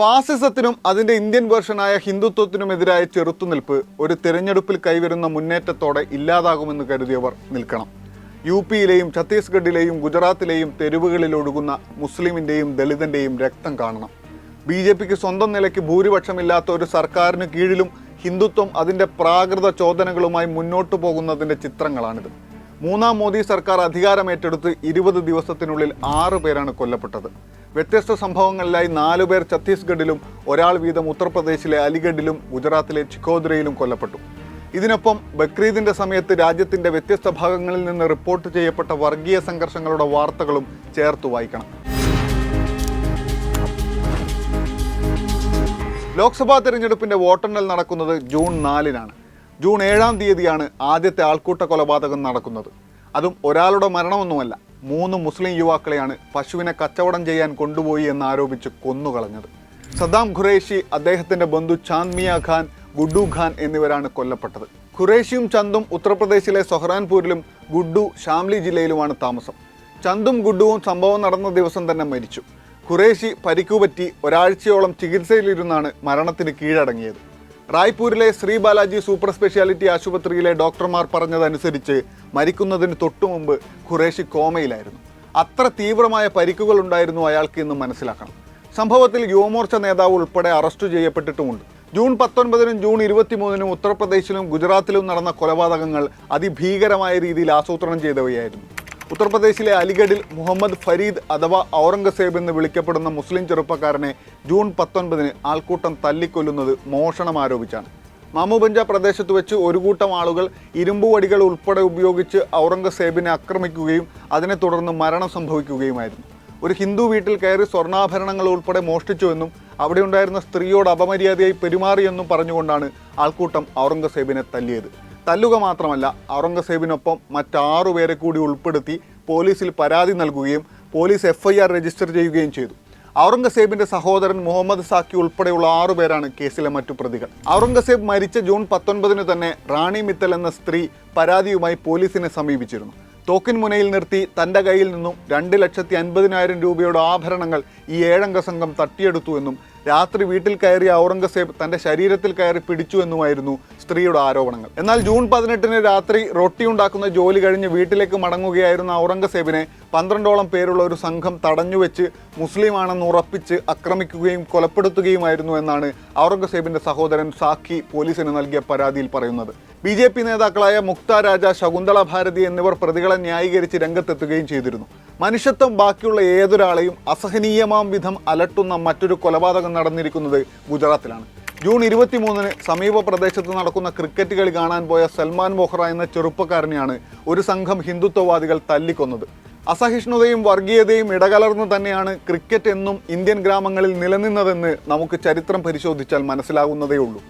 ഫാസിസത്തിനും അതിന്റെ ഇന്ത്യൻ വേർഷനായ ഹിന്ദുത്വത്തിനുമെതിരായ ചെറുത്തുനിൽപ്പ് ഒരു തിരഞ്ഞെടുപ്പിൽ കൈവരുന്ന മുന്നേറ്റത്തോടെ ഇല്ലാതാകുമെന്ന് കരുതിയവർ നിൽക്കണം. യു പിയിലെയും ഛത്തീസ്ഗഡിലെയും ഗുജറാത്തിലെയും തെരുവുകളിൽ ഒഴുകുന്ന മുസ്ലിമിന്റെയും ദളിതന്റെയും രക്തം കാണണം. ബി ജെ പിക്ക് സ്വന്തം നിലയ്ക്ക് ഭൂരിപക്ഷമില്ലാത്ത ഒരു സർക്കാരിന് കീഴിലും ഹിന്ദുത്വം അതിന്റെ പ്രാകൃത ചോദനകളുമായി മുന്നോട്ടു പോകുന്നതിന്റെ ചിത്രങ്ങളാണിത്. മൂന്നാം മോദി സർക്കാർ അധികാരമേറ്റെടുത്ത് ഇരുപത് ദിവസത്തിനുള്ളിൽ ആറ് പേരാണ് കൊല്ലപ്പെട്ടത്. വ്യത്യസ്ത സംഭവങ്ങളിലായി നാലു പേർ ഛത്തീസ്ഗഡിലും ഒരാൾ വീതം ഉത്തർപ്രദേശിലെ അലിഗഡിലും ഗുജറാത്തിലെ ചിക്കോദ്രയിലും കൊല്ലപ്പെട്ടു. ഇതിനൊപ്പം ബക്രീദിന്റെ സമയത്ത് രാജ്യത്തിന്റെ വ്യത്യസ്ത ഭാഗങ്ങളിൽ നിന്ന് റിപ്പോർട്ട് ചെയ്യപ്പെട്ട വർഗീയ സംഘർഷങ്ങളുടെ വാർത്തകളും ചേർത്ത് വായിക്കണം. ലോക്സഭാ തെരഞ്ഞെടുപ്പിന്റെ വോട്ടെണ്ണൽ നടക്കുന്നത് ജൂൺ നാലിനാണ്. ജൂൺ ഏഴാം തീയതിയാണ് ആദ്യത്തെ ആൾക്കൂട്ട കൊലപാതകം നടക്കുന്നത്. അതും ഒരാളുടെ മരണമൊന്നുമല്ല. മൂന്ന് മുസ്ലിം യുവാക്കളെയാണ് പശുവിനെ കച്ചവടം ചെയ്യാൻ കൊണ്ടുപോയി എന്നാരോപിച്ച് കൊന്നുകളഞ്ഞത്. സദ്ദാം ഖുറേഷി അദ്ദേഹത്തിന്റെ ബന്ധു ചാന്ദ്മിയ ഖാൻ ഗുഡു ഖാൻ എന്നിവരാണ് കൊല്ലപ്പെട്ടത്. ഖുറേഷിയും ചന്ദും ഉത്തർപ്രദേശിലെ സൊഹ്റാൻപൂരിലും ഗുഡു ഷാംലി ജില്ലയിലുമാണ് താമസം. ചന്ദും ഗുഡുവും സംഭവം നടന്ന ദിവസം തന്നെ മരിച്ചു. ഖുറേഷി പരിക്കുപറ്റി ഒരാഴ്ചയോളം ചികിത്സയിലിരുന്നാണ് മരണത്തിന് കീഴടങ്ങിയത്. റായ്പൂരിലെ ശ്രീ ബാലാജി സൂപ്പർ സ്പെഷ്യാലിറ്റി ആശുപത്രിയിലെ ഡോക്ടർമാർ പറഞ്ഞതനുസരിച്ച് മരിക്കുന്നതിന് തൊട്ടു മുമ്പ് ഖുറേഷി കോമയിലായിരുന്നു. അത്ര തീവ്രമായ പരിക്കുകൾ ഉണ്ടായിരുന്നു അയാൾക്ക് ഇന്ന് മനസ്സിലാക്കണം. സംഭവത്തിൽ യുവമോർച്ച നേതാവ് ഉൾപ്പെടെ അറസ്റ്റ് ചെയ്യപ്പെട്ടിട്ടുമുണ്ട്. ജൂൺ പത്തൊൻപതിനും ജൂൺ ഇരുപത്തിമൂന്നിനും ഉത്തർപ്രദേശിലും ഗുജറാത്തിലും നടന്ന കൊലപാതകങ്ങൾ അതിഭീകരമായ രീതിയിൽ ആസൂത്രണം ചെയ്തവയായിരുന്നു. ഉത്തർപ്രദേശിലെ അലിഗഡിൽ മുഹമ്മദ് ഫരീദ് അഥവാ ഔറംഗസേബ് എന്ന് വിളിക്കപ്പെടുന്ന മുസ്ലിം ചെറുപ്പക്കാരനെ ജൂൺ പത്തൊൻപതിന് ആൾക്കൂട്ടം തല്ലിക്കൊല്ലുന്നത് മോഷണം ആരോപിച്ചാണ്. മാമുബഞ്ച പ്രദേശത്ത് വെച്ച് ഒരു കൂട്ടം ആളുകൾ ഇരുമ്പുവടികൾ ഉൾപ്പെടെ ഉപയോഗിച്ച് ഔറംഗസേബിനെ ആക്രമിക്കുകയും അതിനെ തുടർന്ന് മരണം സംഭവിക്കുകയുമായിരുന്നു. ഒരു ഹിന്ദു വീട്ടിൽ കയറി സ്വർണാഭരണങ്ങൾ ഉൾപ്പെടെ മോഷ്ടിച്ചുവെന്നും അവിടെയുണ്ടായിരുന്ന സ്ത്രീയോട് അപമര്യാദയായി പെരുമാറിയെന്നും പറഞ്ഞുകൊണ്ടാണ് ആൾക്കൂട്ടം ഔറംഗസേബിനെ തല്ലിയത്. തല്ലുക മാത്രമല്ല ഔറംഗസേബിനൊപ്പം മറ്റാറു പേരെ കൂടി ഉൾപ്പെടുത്തി പോലീസിൽ പരാതി നൽകുകയും പോലീസ് എഫ്ഐആർ രജിസ്റ്റർ ചെയ്യുകയും ചെയ്തു. ഔറംഗസേബിന്റെ സഹോദരൻ മുഹമ്മദ് സാക്കി ഉൾപ്പെടെയുള്ള ആറു പേരാണ് കേസിലെ മറ്റു പ്രതികൾ. ഔറംഗസേബ് മരിച്ച ജൂൺ പത്തൊൻപതിന് തന്നെ റാണി മിത്തൽ എന്ന സ്ത്രീ പരാതിയുമായി പോലീസിനെ സമീപിച്ചിരുന്നു. തോക്കിൻ മുനയിൽ നിർത്തി തന്റെ കയ്യിൽ നിന്നും രണ്ട് ലക്ഷത്തി അൻപതിനായിരം രൂപയുടെ ആഭരണങ്ങൾ ഈ ഏഴംഗ സംഘം തട്ടിയെടുത്തു എന്നും രാത്രി വീട്ടിൽ കയറിയ ഔറംഗസേബ് തന്റെ ശരീരത്തിൽ കയറി പിടിച്ചു എന്നുമായിരുന്നു സ്ത്രീയുടെ ആരോപണങ്ങൾ. എന്നാൽ ജൂൺ പതിനെട്ടിന് രാത്രി റൊട്ടി ഉണ്ടാക്കുന്ന ജോലി കഴിഞ്ഞ് വീട്ടിലേക്ക് മടങ്ങുകയായിരുന്ന ഔറംഗസേബിനെ പന്ത്രണ്ടോളം പേരുള്ള ഒരു സംഘം തടഞ്ഞുവെച്ച് മുസ്ലിമാണെന്ന് ഉറപ്പിച്ച് ആക്രമിക്കുകയും കൊലപ്പെടുത്തുകയുമായിരുന്നു എന്നാണ് ഔറംഗസേബിന്റെ സഹോദരൻ സാഖി പോലീസിന് നൽകിയ പരാതിയിൽ പറയുന്നത്. ബി ജെ പി നേതാക്കളായ മുക്ത രാജ ശകുന്തള ഭാരതി എന്നിവർ പ്രതികളെ ന്യായീകരിച്ച് രംഗത്തെത്തുകയും ചെയ്തിരുന്നു. മനുഷ്യത്വം ബാക്കിയുള്ള ഏതൊരാളെയും അസഹനീയമാം വിധം അലട്ടുന്ന മറ്റൊരു കൊലപാതകം നടന്നിരിക്കുന്നത് ഗുജറാത്തിലാണ്. ജൂൺ ഇരുപത്തിമൂന്നിന് സമീപ പ്രദേശത്ത് നടക്കുന്ന ക്രിക്കറ്റ് കളി കാണാൻ പോയ സൽമാൻ ബോഹ്റ എന്ന ചെറുപ്പക്കാരനെയാണ് ഒരു സംഘം ഹിന്ദുത്വവാദികൾ തല്ലിക്കൊന്നത്. അസഹിഷ്ണുതയും വർഗീയതയും ഇടകലർന്ന് തന്നെയാണ് ക്രിക്കറ്റ് എന്നും ഇന്ത്യൻ ഗ്രാമങ്ങളിൽ നിലനിന്നതെന്ന് നമുക്ക് ചരിത്രം പരിശോധിച്ചാൽ മനസ്സിലാകുന്നതേ ഉള്ളൂ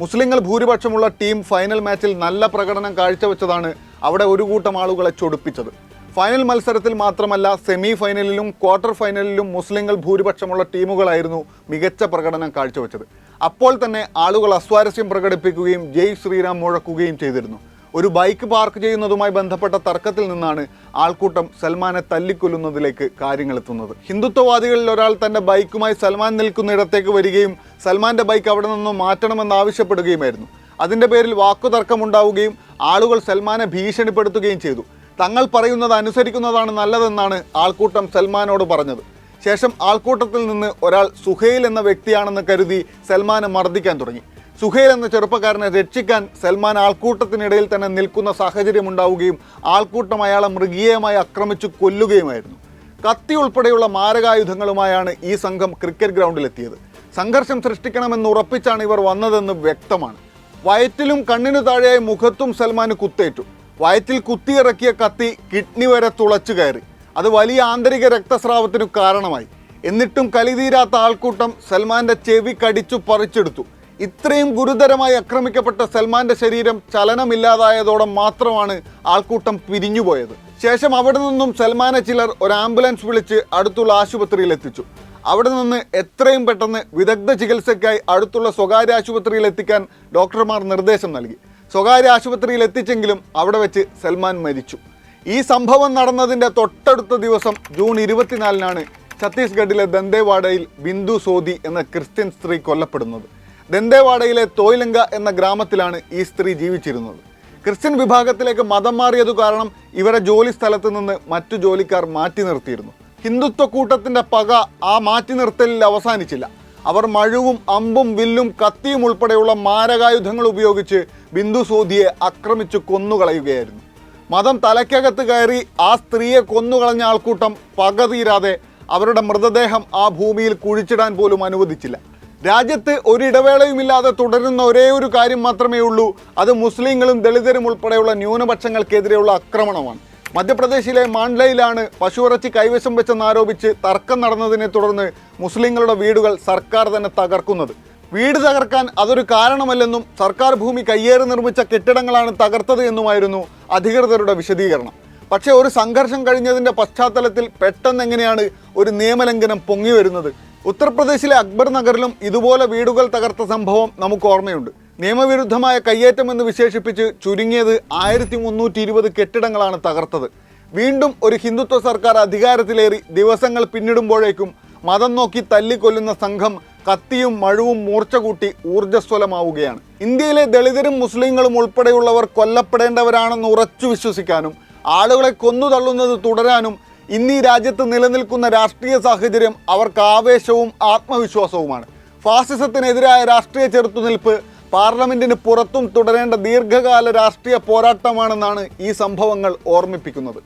മുസ്ലിങ്ങൾ ഭൂരിപക്ഷമുള്ള ടീം ഫൈനൽ മാച്ചിൽ നല്ല പ്രകടനം കാഴ്ചവെച്ചതാണ് അവിടെ ഒരു കൂട്ടം ആളുകളെ ചൊടിപ്പിച്ചത്. ഫൈനൽ മത്സരത്തിൽ മാത്രമല്ല സെമി ഫൈനലിലും ക്വാർട്ടർ ഫൈനലിലും മുസ്ലിങ്ങൾ ഭൂരിപക്ഷമുള്ള ടീമുകളായിരുന്നു മികച്ച പ്രകടനം കാഴ്ചവെച്ചത്. അപ്പോൾ തന്നെ ആളുകൾ അസ്വാരസ്യം പ്രകടിപ്പിക്കുകയും ജയ് ശ്രീറാം മുഴക്കുകയും ചെയ്തിരുന്നു. ഒരു ബൈക്ക് പാർക്ക് ചെയ്യുന്നതുമായി ബന്ധപ്പെട്ട തർക്കത്തിൽ നിന്നാണ് ആൾക്കൂട്ടം സൽമാനെ തല്ലിക്കൊല്ലുന്നതിലേക്ക് കാര്യങ്ങൾ എത്തുന്നത് ഹിന്ദുത്വവാദികളിൽ ഒരാൾ തന്റെ ബൈക്കുമായി സൽമാൻ നിൽക്കുന്നിടത്തേക്ക് വരികയും സൽമാന്റെ ബൈക്ക് അവിടെ നിന്നും മാറ്റണമെന്ന് ആവശ്യപ്പെടുകയുമായിരുന്നു. അതിന്റെ പേരിൽ വാക്കുതർക്കമുണ്ടാവുകയും ആളുകൾ സൽമാനെ ഭീഷണിപ്പെടുത്തുകയും ചെയ്തു. തങ്ങൾ പറയുന്നത് അനുസരിക്കുന്നതാണ് നല്ലതെന്നാണ് ആൾക്കൂട്ടം സൽമാനോട് പറഞ്ഞത്. ശേഷം ആൾക്കൂട്ടത്തിൽ നിന്ന് ഒരാൾ സുഹൈൽ എന്ന വ്യക്തിയാണെന്ന് കരുതി സൽമാനെ മർദ്ദിക്കാൻ തുടങ്ങി. സുഹൈൽ എന്ന ചെറുപ്പക്കാരനെ രക്ഷിക്കാൻ സൽമാൻ ആൾക്കൂട്ടത്തിനിടയിൽ തന്നെ നിൽക്കുന്ന സാഹചര്യം ഉണ്ടാവുകയും ആൾക്കൂട്ടം അയാളെ മൃഗീയമായി ആക്രമിച്ചു കൊല്ലുകയുമായിരുന്നു. കത്തി ഉൾപ്പെടെയുള്ള മാരകായുധങ്ങളുമായാണ് ഈ സംഘം ക്രിക്കറ്റ് ഗ്രൗണ്ടിലെത്തിയത്. സംഘർഷം സൃഷ്ടിക്കണമെന്ന് ഉറപ്പിച്ചാണ് ഇവർ വന്നതെന്ന് വ്യക്തമാണ്. വയറ്റിലും കണ്ണിനു താഴെയായി മുഖത്തും സൽമാന് കുത്തേറ്റു. വയറ്റിൽ കുത്തിയിറക്കിയ കത്തി കിഡ്നി വരെ തുളച്ചു കയറി. അത് വലിയ ആന്തരിക രക്തസ്രാവത്തിനു കാരണമായി. എന്നിട്ടും കലിതീരാത്ത ആൾക്കൂട്ടം സൽമാന്റെ ചെവി കടിച്ചു പറിച്ചെടുത്തു. ഇത്രയും ഗുരുതരമായി ആക്രമിക്കപ്പെട്ട സൽമാന്റെ ശരീരം ചലനമില്ലാതായതോടെ മാത്രമാണ് ആൾക്കൂട്ടം പിരിഞ്ഞുപോയത്. ശേഷം അവിടെ നിന്നും സൽമാനെ ചിലർ ഒരു ആംബുലൻസ് വിളിച്ച് അടുത്തുള്ള ആശുപത്രിയിൽ എത്തിച്ചു. അവിടെ നിന്ന് എത്രയും പെട്ടെന്ന് വിദഗ്ധ ചികിത്സയ്ക്കായി അടുത്തുള്ള സ്വകാര്യ ആശുപത്രിയിൽ എത്തിക്കാൻ ഡോക്ടർമാർ നിർദ്ദേശം നൽകി. സ്വകാര്യ ആശുപത്രിയിൽ എത്തിച്ചെങ്കിലും അവിടെ വെച്ച് സൽമാൻ മരിച്ചു. ഈ സംഭവം നടന്നതിന്റെ തൊട്ടടുത്ത ദിവസം ജൂൺ ഇരുപത്തിനാലിനാണ് ഛത്തീസ്ഗഡിലെ ദന്തേവാഡയിൽ ബിന്ദു സോദി എന്ന ക്രിസ്ത്യൻ സ്ത്രീ കൊല്ലപ്പെടുന്നത്. ദന്തേവാഡയിലെ തോയിലങ്ക എന്ന ഗ്രാമത്തിലാണ് ഈ സ്ത്രീ ജീവിച്ചിരുന്നത്. ക്രിസ്ത്യൻ വിഭാഗത്തിലേക്ക് മതം മാറിയതു കാരണം ഇവരെ ജോലി സ്ഥലത്ത് നിന്ന് മറ്റു ജോലിക്കാർ മാറ്റി നിർത്തിയിരുന്നു. ഹിന്ദുത്വ കൂട്ടത്തിന്റെ പക ആ മാറ്റി നിർത്തലിൽ അവസാനിച്ചില്ല. അവർ മഴുവും അമ്പും വില്ലും കത്തിയും ഉൾപ്പെടെയുള്ള മാരകായുധങ്ങൾ ഉപയോഗിച്ച് ബിന്ദു സോധിയെ ആക്രമിച്ചു കൊന്നുകളയുകയായിരുന്നു. മതം തലയ്ക്കകത്ത് കയറി ആ സ്ത്രീയെ കൊന്നുകളഞ്ഞ ആൾക്കൂട്ടം പക തീരാതെ അവരുടെ മൃതദേഹം ആ ഭൂമിയിൽ കുഴിച്ചിടാൻ പോലും അനുവദിച്ചില്ല. രാജ്യത്ത് ഒരിടവേളയുമില്ലാതെ തുടരുന്ന ഒരേ ഒരു കാര്യം മാത്രമേ ഉള്ളൂ. അത് മുസ്ലിങ്ങളും ദളിതരും ഉൾപ്പെടെയുള്ള ന്യൂനപക്ഷങ്ങൾക്കെതിരെയുള്ള ആക്രമണമാണ്. മധ്യപ്രദേശിലെ മാണ്ഡലയിലാണ് പശുവിറച്ചി കൈവശം വെച്ചെന്നാരോപിച്ച് തർക്കം നടന്നതിനെ തുടർന്ന് മുസ്ലിങ്ങളുടെ വീടുകൾ സർക്കാർ തന്നെ തകർക്കുന്നത്. വീട് തകർക്കാൻ അതൊരു കാരണമല്ലെന്നും സർക്കാർ ഭൂമി കയ്യേറി നിർമ്മിച്ച കെട്ടിടങ്ങളാണ് തകർത്തത് എന്നുമായിരുന്നു അധികൃതരുടെ വിശദീകരണം. പക്ഷേ ഒരു സംഘർഷം കഴിഞ്ഞതിന്റെ പശ്ചാത്തലത്തിൽ പെട്ടെന്ന് എങ്ങനെയാണ് ഒരു നിയമലംഘനം പൊങ്ങി വരുന്നത്? ഉത്തർപ്രദേശിലെ അക്ബർ നഗറിലും ഇതുപോലെ വീടുകൾ തകർത്ത സംഭവം നമുക്ക് ഓർമ്മയുണ്ട്. നിയമവിരുദ്ധമായ കയ്യേറ്റം എന്ന് വിശേഷിപ്പിച്ച് ചുരുങ്ങിയത് ആയിരത്തി മുന്നൂറ്റി ഇരുപത് കെട്ടിടങ്ങളാണ് തകർത്തത്. വീണ്ടും ഒരു ഹിന്ദുത്വ സർക്കാർ അധികാരത്തിലേറി ദിവസങ്ങൾ പിന്നിടുമ്പോഴേക്കും മതം നോക്കി തല്ലിക്കൊല്ലുന്ന സംഘം കത്തിയും മഴുവും മൂർച്ച കൂട്ടി ഊർജസ്വലമാവുകയാണ്. ഇന്ത്യയിലെ ദളിതരും മുസ്ലിങ്ങളും ഉൾപ്പെടെയുള്ളവർ കൊല്ലപ്പെടേണ്ടവരാണെന്ന് ഉറച്ചു വിശ്വസിക്കാനും ആളുകളെ കൊന്നു തള്ളുന്നത് തുടരാനും ഇന്ന് ഈ രാജ്യത്ത് നിലനിൽക്കുന്ന രാഷ്ട്രീയ സാഹചര്യം അവർക്ക് ആവേശവും ആത്മവിശ്വാസവുമാണ്. ഫാസിസത്തിനെതിരായ രാഷ്ട്രീയ ചെറുത്തുനിൽപ്പ് പാർലമെന്റിന് പുറത്തും തുടരേണ്ട ദീർഘകാല രാഷ്ട്രീയ പോരാട്ടമാണെന്നാണ് ഈ സംഭവങ്ങൾ ഓർമ്മിപ്പിക്കുന്നത്.